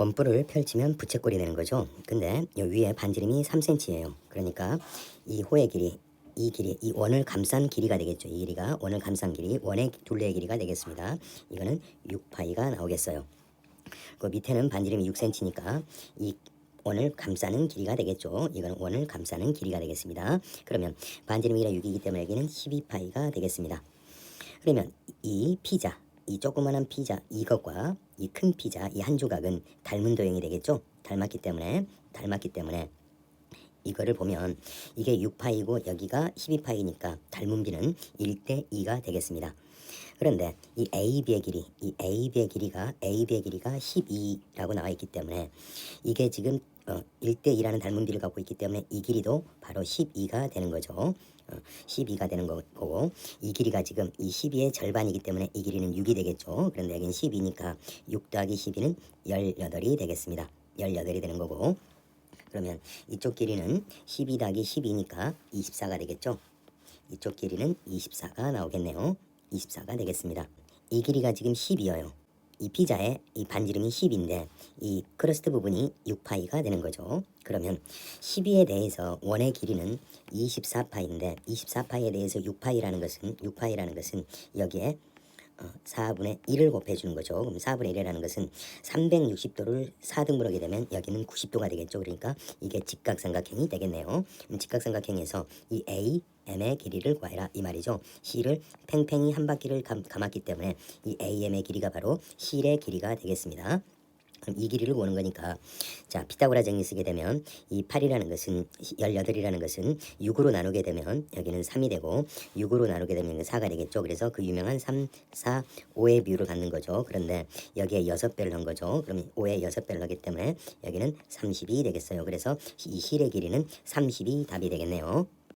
원뿔을 펼치면 부채꼴이 되는 거죠. 근데 요 위에 반지름이 3cm예요. 그러니까 이 호의 길이 이 길이 이 원을 감싼 길이가 되겠죠. 이 길이가 원을 감싼 길이 원의 둘레의 길이가 되겠습니다. 이거는 6파이가 나오겠어요. 그 밑에는 반지름이 6cm니까 이 원을 감싸는 길이가 되겠죠. 이거는 원을 감싸는 길이가 되겠습니다. 그러면 반지름이 6이기 때문에 여기는 12파이가 되겠습니다. 그러면 이 피자, 이 조그만한 피자 이것과 이 큰 피자 이 한 조각은 닮은 도형이 되겠죠. 닮았기 때문에 닮았기 때문에 이거를 보면 이게 6파이고 여기가 12파이니까 닮은 비는 1대 2가 되겠습니다. 그런데 이 AB의 길이, 이 AB의 길이가 AB의 길이가 12라고 나와 있기 때문에 이게 지금 어, 1대 2라는 닮은 비를 갖고 있기 때문에 이 길이도 바로 12가 되는 거죠. 어, 12가 되는 거고 이 길이가 지금 이 12의 절반이기 때문에 이 길이는 6이 되겠죠. 그런데 여기는 12니까 6 더하기 12는 18이 되겠습니다. 18이 되는 거고 그러면 이쪽 길이는 12 더하기 12니까 24가 되겠죠. 이쪽 길이는 24가 나오겠네요. 24가 되겠습니다. 이 길이가 지금 10이에요. 이 피자의 이 반지름이 10인데 이 크러스트 부분이 6파이가 되는 거죠. 그러면 12에 대해서 원의 길이는 24파인데 24파이에 대해서 6파이라는 것은 6파이라는 것은 여기에 어, 4분의 1을 곱해주는 거죠. 그럼 4분의 1이라는 것은 360도를 4등분 하게 되면 여기는 90도가 되겠죠. 그러니까 이게 직각삼각형이 되겠네요. 그럼 직각삼각형에서 이 A, M의 길이를 구하라 이 말이죠. C를 팽팽히 한 바퀴를 감, 감았기 때문에 이 AM의 길이가 바로 C의 길이가 되겠습니다. 이 길이를 구하는 거니까 자 피타고라 정리 쓰게 되면 이 8이라는 것은 18이라는 것은 6으로 나누게 되면 여기는 3이 되고 6으로 나누게 되면 4가 되겠죠. 그래서 그 유명한 3, 4, 5의 비율을 갖는 거죠. 그런데 여기에 6배를 한 거죠. 그럼 5에 6배를 하기 때문에 여기는 30이 되겠어요. 그래서 이 실의 길이는 30이 답이 되겠네요.